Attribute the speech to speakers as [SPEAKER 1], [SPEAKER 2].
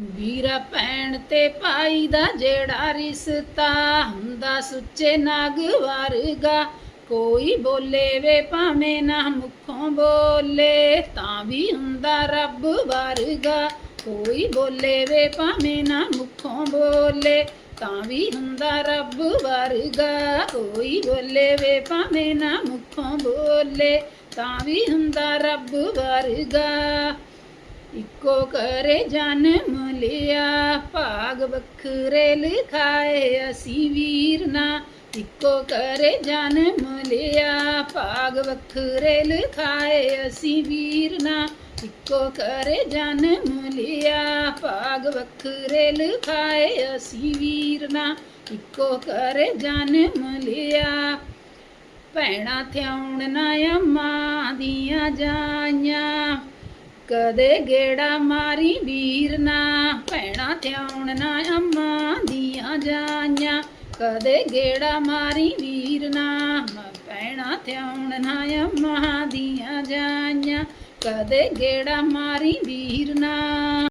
[SPEAKER 1] ਵੀਰਾ ਭੈਣ ਤੇ ਭਾਈ ਦਾ ਜਿਹੜਾ ਰਿਸ਼ਤਾ ਹੁੰਦਾ ਸੁੱਚੇ ਨਾਗ ਵਰਗਾ। ਕੋਈ ਬੋਲੇ ਵੇ ਭਾਵੇਂ ਨਾ ਮੁਖੋਂ ਬੋਲੇ, ਤਾਂ ਵੀ ਹੁੰਦਾ ਰੱਬ ਵਰਗਾ। ਕੋਈ ਬੋਲੇ ਵੇ ਭਾਵੇਂ ਨਾ ਮੁਖੋਂ ਬੋਲੇ, ਤਾਂ ਵੀ ਹੁੰਦਾ ਰੱਬ ਵਰਗਾ। ਕੋਈ ਬੋਲੇ ਵੇ ਭਾਵੇਂ ਨਾ ਮੁਖੋਂ ਬੋਲੇ, ਤਾਂ ਵੀ ਹੁੰਦਾ ਰੱਬ ਵਰਗਾ। ਇੱਕੋ ਘਰ ਜਨਮ ਲਿਆ, ਭਾਗ ਵੱਖਰੇ ਲਿਖਾਏ ਅਸੀਂ ਵੀਰ ਨਾ। ਇੱਕੋ ਘਰ ਜਨਮ ਲਿਆ, ਭਾਗ ਵੱਖਰੇ ਲਿਖਾਏ ਅਸੀਂ ਵੀਰ ਨਾ। ਇੱਕੋ ਘਰ ਜਨਮ ਲਿਆ, ਭਾਗ ਵੱਖਰੇ ਲਿਖਾਏ ਅਸੀਂ ਵੀਰ ਨਾ। ਇੱਕੋ ਘਰ ਜਨਮ ਲਿਆ। ਭੈਣਾ ਥਿਆਉਣ ਨਾ ਅੰਮਾਂ ਦੀਆਂ ਜਾਈਆਂ। ਕਦੇ ਗੇੜਾ ਮਾਰੀ ਵੀਰ ਨਾ, ਭੈਣਾਂ ਥਿਆਉਣ ਨਾ, ਅੰਮਾਂ ਦੀਆਂ ਜਾਈਆਂ। ਕਦੇ ਗੇੜਾ ਮਾਰੀ ਵੀਰ ਨਾ, ਭੈਣਾਂ ਥਿਆਉਣ ਨਾ, ਅੰਮਾਂ ਦੀਆਂ ਜਾਈਆਂ। ਕਦੇ ਗੇੜਾ ਮਾਰੀ ਵੀਰ ਨਾ।